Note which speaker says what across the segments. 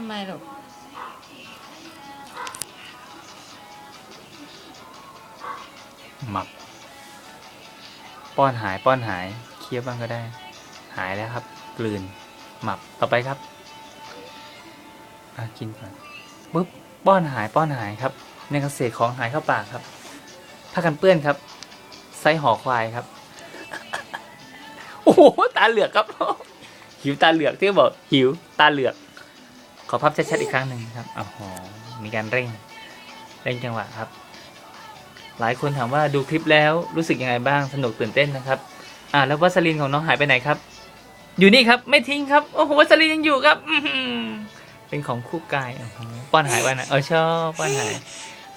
Speaker 1: ทำไมลูก
Speaker 2: หมับป้อนหายป้อนหาย เคี้ยวบ้างก็ได้ หายแล้วครับ กลืน หมับต่อไปครับกินก่อนปุ๊บป้อนหายป้อนหายครับ ในกระเศษของหายเข้าปากครับผ้ากันเปื้อนครับ ไซส์หอควายครับ โอ้โหตาเหลือกครับ หิวตาเหลือกที่บอกหิวตาเหลือก ขอพับชัดๆอีกครั้งหนึ่งครับอ๋อมีการเร่ง เร่งจังหวะครับ หลายคนถามว่าดูคลิปแล้วรู้สึกยังไงบ้างสนุกตื่นเต้นนะครับ อ่า แล้ววัสลินของน้องหายไปไหนครับ อยู่นี่ครับไม่ทิ้งครับ โอ้โหวัสลินยังอยู่ครับอืเป็นของคู่กายป้อนหายไปไหนเออชอบป้อนหาย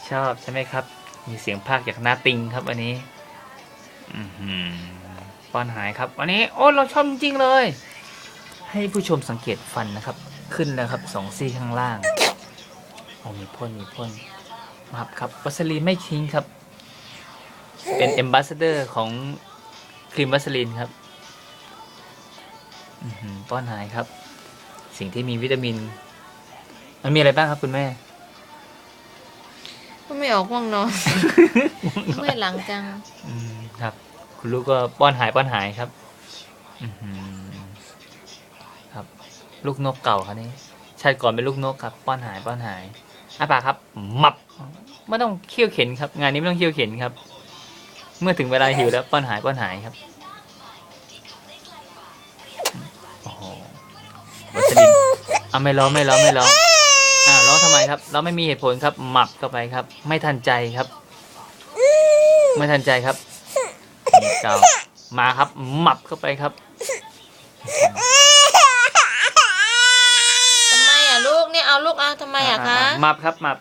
Speaker 2: ชอบใช่ไหมครับ มีเสียงภาคจากหน้าติงครับวันนี้อือหือป้อนหายครับวันนี้ โอ้เราชอบจริงๆเลย ให้ผู้ชมสังเกตฟันนะครับ ขึ้นแล้วครับสองซี่ข้างล่างโอ้มีพ่นมีพ่นมาครับครับวัสลีนไม่ทิ้งครับ เป็น a อ b บ s สเดอร์ของครีมวัสลีนครับอื้อหือป้อนหายครับ สิ่งที่มีวิตามิน มันมีอะไรบ้างครับคุณแม่
Speaker 1: ก็ไม่ออกง่วงนอนเมื่อยหลังจัง
Speaker 2: อืมครับ คุณลูกก็ป้อนหายป้อนหายครับอือหือครับ ลูกนกเก่าครับนี่ชาติก่อนเป็นลูกนกครับ ป้อนหายป้อนหายอาปากครับหมับไม่ต้องเคี่ยวเข็นครับ งานนี้ไม่ต้องเคี่ยวเข็นครับ เมื่อถึงเวลาหิวแล้วป้อนหายป้อนหายครับโอ้โหวัสลินอะไม่ร้องไม่ร้องไม่ร้องอ่าร้องทำไมครับเราไม่มีเหตุผลครับหมับเข้าไปครับ ไม่ทันใจครับ ไม่ทันใจครับเก่ามาครับหมับเข้าไปครับ
Speaker 1: ทำไมอะ ลูกเนี่ยเอาลูกเอาทำไมอะคะ
Speaker 2: หมับครับหมับ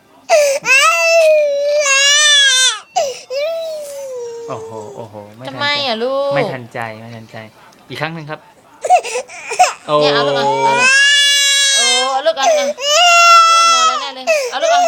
Speaker 2: โอ้โหโอ้โหไม่
Speaker 1: ทำ
Speaker 2: ทัน
Speaker 1: ไม
Speaker 2: ใจ
Speaker 1: อะลูก
Speaker 2: ไม่ทันใจไม่ทันใจ อีกครั้งหนึ่งครับ โอ้
Speaker 1: เนี่ยเอาลูกเอาเอาลูกโอ้เอาลูกเอาลูกเอาง่วงนอนแล้วแน่เลยเอาลูกเอา